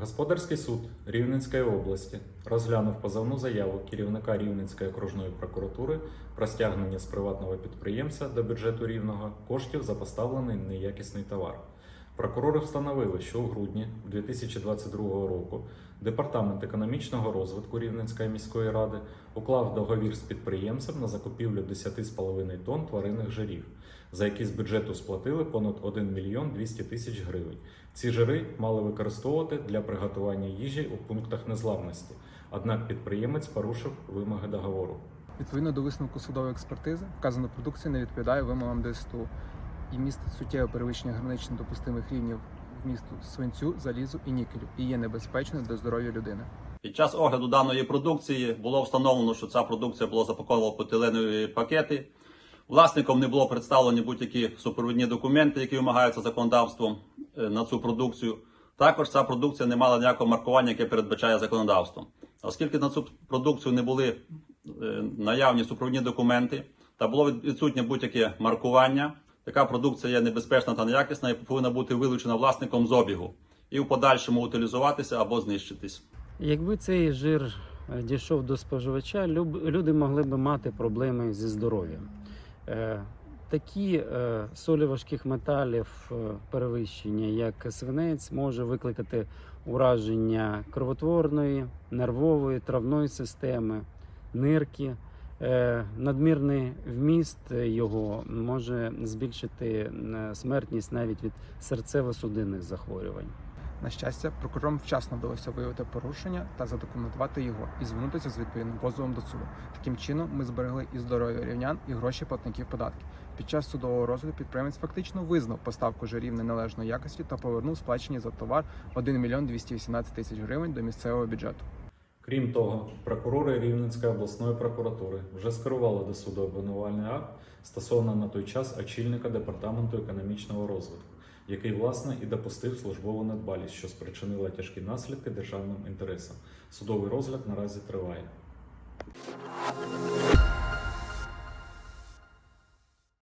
Господарський суд Рівненської області розглянув позовну заяву керівника Рівненської окружної прокуратури про стягнення з приватного підприємця до бюджету Рівного коштів за поставлений неякісний товар. Прокурори встановили, що у грудні 2022 року Департамент економічного розвитку Рівненської міської ради уклав договір з підприємцем на закупівлю 10,5 тонн тваринних жирів, за які з бюджету сплатили понад 1 мільйон 200 тисяч гривень. Ці жири мали використовувати для приготування їжі у пунктах незламності. Однак підприємець порушив вимоги договору. Відповідно до висновку судової експертизи, вказана продукція не відповідає вимогам ДСТУ і містить суттєве перевищення гранично допустимих рівнів вмісту свинцю, залізу і нікелю і є небезпечною для здоров'я людини. Під час огляду даної продукції було встановлено, що ця продукція була запакована в поліетиленові пакети. Власником не було представлені будь-які супровідні документи, які вимагаються законодавством е, на цю продукцію. Також ця продукція не мала ніякого маркування, яке передбачає законодавство. Оскільки на цю продукцію не були е, наявні супровідні документи та було відсутнє будь-яке маркування, така продукція є небезпечна та неякісна і повинна бути вилучена власником з обігу і в подальшому утилізуватися або знищитись. Якби цей жир е, дійшов до споживача, люди могли б мати проблеми зі здоров'ям. Е, Такі е, солі важких металів перевищення, як свинець, може викликати ураження кровотворної, нервової, травної системи, нирки. Е, Надмірний вміст його може збільшити е, смертність навіть від серцево-судинних захворювань. На щастя, прокурорам вчасно вдалося виявити порушення та задокументувати його і звернутися з відповідним позовом до суду. Таким чином, ми зберегли і здоров'я рівнян, і гроші платників податків. Під час судового розгляду підприємець фактично визнав поставку жирів неналежної якості та повернув сплачені за товар 1 мільйон 218 тисяч гривень до місцевого бюджету. Крім того, прокурори Рівненської обласної прокуратури вже скерували до суду обвинувальний акт стосовно на той час очільника департаменту економічного розвитку, який власне і допустив службову недбалість, що спричинила тяжкі наслідки державним інтересам. Судовий розгляд наразі триває.